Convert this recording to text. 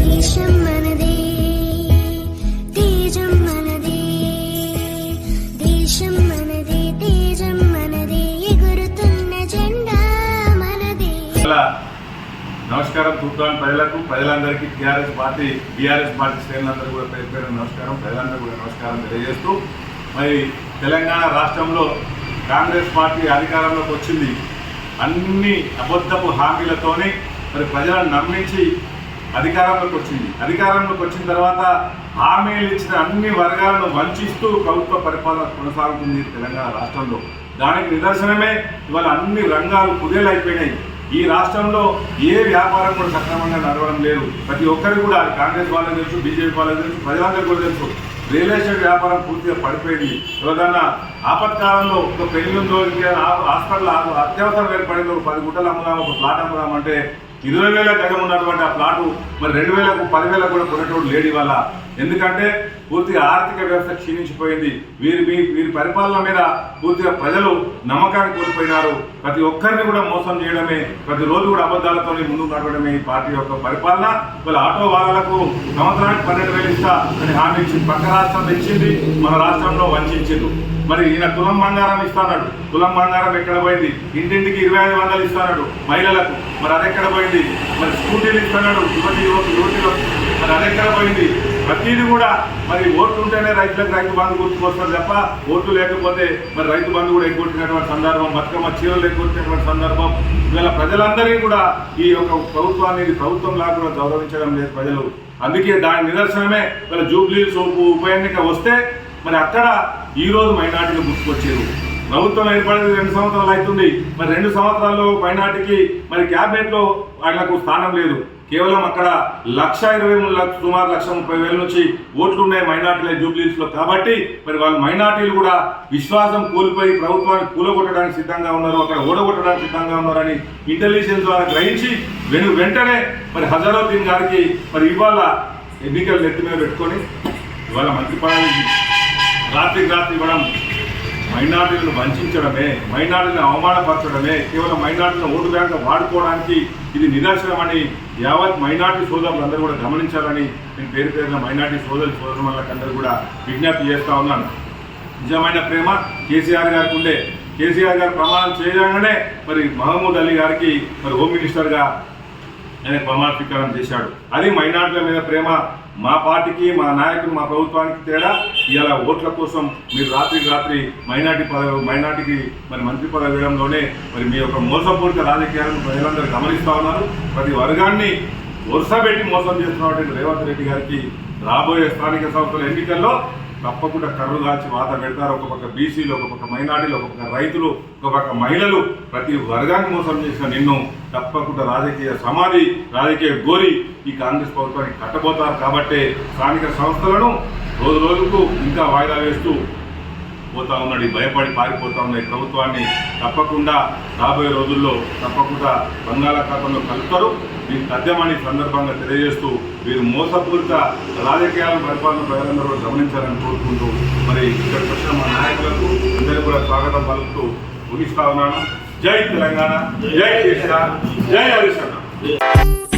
దేశం మనదే తేజం మనదే దేశం మనదే తేజం మనదే ఎగురుతున్న జెండా మనదే. నమస్కారం తూర్పాన్ ప్రజలకు. ప్రజలందరికీ టీఆర్ఎస్ పార్టీ బీఆర్ఎస్ పార్టీ శ్రేణులందరూ కూడా పేరు పేరు నమస్కారం. ప్రజలందరూ కూడా నమస్కారం తెలియజేస్తూ మరి తెలంగాణ రాష్ట్రంలో కాంగ్రెస్ పార్టీ అధికారంలోకి వచ్చింది. అన్ని అబద్ధపు హామీలతోనే మరి ప్రజలను నమ్మించి అధికారంలోకి వచ్చింది. అధికారంలోకి వచ్చిన తర్వాత హామీలు ఇచ్చిన అన్ని వర్గాలను వంచిస్తూ ప్రభుత్వ పరిపాలన కొనసాగుతుంది తెలంగాణ రాష్ట్రంలో. దానికి నిదర్శనమే ఇవాళ అన్ని రంగాలు కుదేలైపోయినాయి. ఈ రాష్ట్రంలో ఏ వ్యాపారం కూడా సక్రమంగా నడవడం లేదు. ప్రతి ఒక్కరికి కూడా కాంగ్రెస్ వాళ్ళకి తెలుసు బీజేపీ వాళ్ళకి తెలుసు ప్రజలందరికీ కూడా తెలుసు. రియల్ ఎస్టేట్ వ్యాపారం పూర్తిగా పడిపోయింది. ఏదన్నా ఆపత్కాలంలో ఒక పెళ్ళి ఉందో హాస్పిటల్ అత్యవసరం ఏర్పడిందో ఒక పది గుట్టలు అమ్ముదాం ఒక ప్లాట్ అమ్ముదాం అంటే ఇరవై వేల గజం ఉన్నటువంటి ఆ ప్లాటు మరి రెండు వేలకు పదివేలకు కూడా కొనేటోడు లేడు ఇవాళ. ఎందుకంటే పూర్తిగా ఆర్థిక వ్యవస్థ క్షీణించిపోయింది. వీరి మీ వీరి పరిపాలన మీద పూర్తిగా ప్రజలు నమ్మకాన్ని కోల్పోయినారు. ప్రతి ఒక్కరిని కూడా మోసం చేయడమే ప్రతి రోజు కూడా అబద్ధాలతో ముందుకు నడవడమే ఈ పార్టీ యొక్క పరిపాలన. వాళ్ళ ఆటో వాళ్ళకు సంవత్సరానికి పన్నెండు వేలు ఇస్తా అని హామీ ఇచ్చింది. పక్క రాష్ట్రంలో ఇచ్చింది మన రాష్ట్రంలో వంచింది మరి ఈయన తులం బంగారం ఇస్తాడు తులం బంగారం ఎక్కడ పోయింది? ఇంటింటికి ఇరవై ఐదు వందలు ఇస్తాడు మహిళలకు. మరి అది ఎక్కడ పోయింది? మరి స్కూటీలు ఇస్తున్నాడు యువతి యువతి యువతిలో. మరి అది ఎక్కడ పోయింది? ప్రతిదీ కూడా మరి ఓట్లు ఉంటేనే రైతులకు రైతు బంధు గుర్తుకొస్తారు తప్ప ఓట్లు లేకపోతే మరి రైతు బంధు కూడా ఎగ్గొట్టినటువంటి సందర్భం బతుకమ్మ చీరలు ఎగ్గొట్టినటువంటి సందర్భం. ఇవాళ ప్రజలందరినీ కూడా ఈ యొక్క ప్రభుత్వాన్ని ప్రభుత్వం ప్రభుత్వంలా కూడా గౌరవించడం లేదు ప్రజలు. అందుకే దాని నిదర్శనమే. ఇవాళ జూబ్లీ సోపు ఉప ఎన్నిక వస్తే మరి అక్కడ ఈ రోజు మైనార్టీలు గుర్తుకొచ్చారు. ప్రభుత్వం ఏర్పడింది రెండు సంవత్సరాలు అవుతుంది. మరి రెండు సంవత్సరాల్లో మైనార్టీకి మరి క్యాబినెట్లో ఆయనకు స్థానం లేదు. కేవలం అక్కడ లక్ష ఇరవై మూడు లక్ష సుమారు లక్ష ముప్పై వేల నుంచి ఓట్లు ఉన్నాయి మైనార్టీల జూబ్లీస్లో కాబట్టి మరి వాళ్ళ మైనార్టీలు కూడా విశ్వాసం కోల్పోయి ప్రభుత్వాన్ని కూలగొట్టడానికి సిద్ధంగా ఉన్నారు అక్కడ ఓడగొట్టడానికి సిద్ధంగా ఉన్నారని ఇంటెలిజెన్స్ ద్వారా గ్రహించి వెను వెంటనే మరి హజరుద్దీన్ గారికి మరి ఇవాళ ఎన్నికలు నెత్తి మీద పెట్టుకొని ఇవాళ మంత్రి పదవి రాత్రికి రాత్రి ఇవ్వడం మైనార్టీలను వంచడమే మైనార్టీలను అవమానపరచడమే కేవలం మైనార్టీలను ఓటు బ్యాంక్ వాడుకోవడానికి ఇది నిదర్శనమని యావత్ మైనార్టీ సోదరులందరూ కూడా గమనించాలని నేను పేరు పేరున మైనార్టీ సోదరు వాళ్ళకందరూ కూడా విజ్ఞప్తి చేస్తూ ఉన్నాను. నిజమైన ప్రేమ కేసీఆర్ గారికి ఉండే. కేసీఆర్ గారు ప్రమాణం చేయగానే మరి మహమూద్ అలీ గారికి మరి హోమ్ మినిస్టర్గా ఆయన ప్రమాణ స్వీకారం చేశాడు. అది మైనార్టీల మీద ప్రేమ మా పార్టీకి మా నాయకులు మా ప్రభుత్వానికి తేడా ఇలా ఓట్ల కోసం మీరు రాత్రికి రాత్రి మైనార్టీ పదవి మైనార్టీకి మరి మంత్రి పదవి వేయడంలోనే మరి మీ యొక్క మోసపూరిత రాజకీయాలను ప్రజలందరూ గమనిస్తూ ఉన్నారు. ప్రతి వర్గాన్ని వరుసపెట్టి మోసం చేస్తున్నటువంటి రేవంత్ రెడ్డి గారికి రాబోయే స్థానిక సంస్థల ఎన్నికల్లో తప్పకుండా కర్రు దాల్చి వాత పెడతారు. ఒక పక్క బీసీలు ఒక పక్క మైనార్టీలు ఒక పక్క రైతులు ఒక పక్క మహిళలు ప్రతి వర్గాన్ని మోసం చేసిన నిన్ను తప్పకుండా రాజకీయ సమాధి రాజకీయ గోరి ఈ కాంగ్రెస్ ప్రభుత్వానికి కట్టబోతారు కాబట్టే స్థానిక సంస్థలను రోజు రోజుకు ఇంకా వాయిదా వేస్తూ పోతా ఉన్నాడు భయపడి పారిపోతా ఉన్నాయి ఈ ప్రభుత్వాన్ని తప్పకుండా రాబోయే రోజుల్లో తప్పకుండా బంగాళాఖాతంలో కలుపుతారు. దీనికి తథ్యమని సందర్భంగా తెలియజేస్తూ వీరు మోసపూరిత రాజకీయాల పరిపాలన ప్రజలందరూ గమనించాలని కోరుకుంటూ మరి ఇక్కడికి వచ్చిన మా నాయకులకు అందరికీ కూడా స్వాగతం పలుకుతూ ముగిస్తా ఉన్నాను. జై తెలంగాణ జై కేసీఆర్ జై హరీష్ అన్న